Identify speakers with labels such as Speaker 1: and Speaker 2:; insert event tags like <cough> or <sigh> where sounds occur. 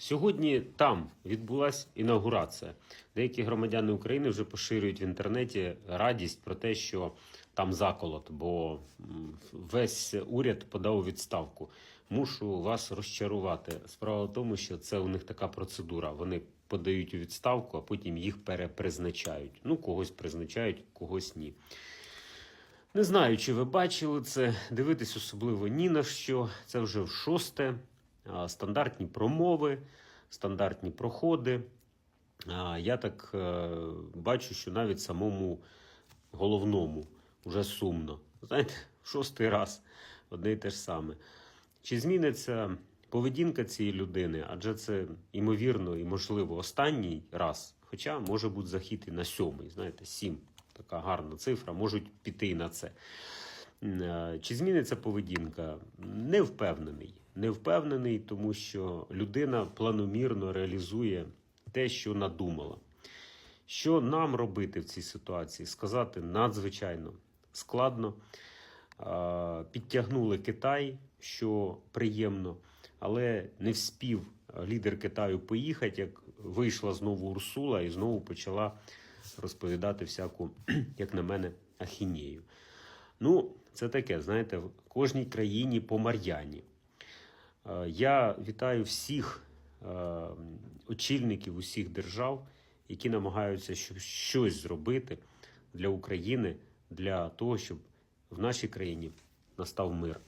Speaker 1: Сьогодні там відбулася інаугурація. Деякі громадяни України вже поширюють в інтернеті радість про те, що там заколот, бо весь уряд подав відставку. Мушу вас розчарувати. Справа в тому, що це у них така процедура. Вони подають у відставку, а потім їх перепризначають. Ну, когось призначають, когось ні. Не знаю, чи ви бачили це. Дивитись особливо ні на що. Це вже в шосте. Стандартні промови, стандартні проходи. Я так е, бачу, що навіть самому головному вже сумно. Знаєте, шостий раз одне й те ж саме. Чи зміниться поведінка цієї людини? Адже це ймовірно і можливо останній раз. Хоча може бути захід і на сьомий, знаєте, сім. Така гарна цифра, можуть піти і на це. Е, Чи зміниться поведінка? Не впевнений. Не впевнений, тому що людина планомірно реалізує те, що надумала. Що нам робити в цій ситуації? Сказати надзвичайно складно. Підтягнули Китай, що приємно, але не вспів лідер Китаю поїхати, як вийшла знову Урсула і знову почала розповідати всяку, <clears throat> як на мене, ахінею. Ну, це таке, знаєте, в кожній країні по Мар'яні. Е, Я вітаю всіх е, очільників усіх держав, які намагаються щось зробити для України, для того, щоб в нашій країні настав мир.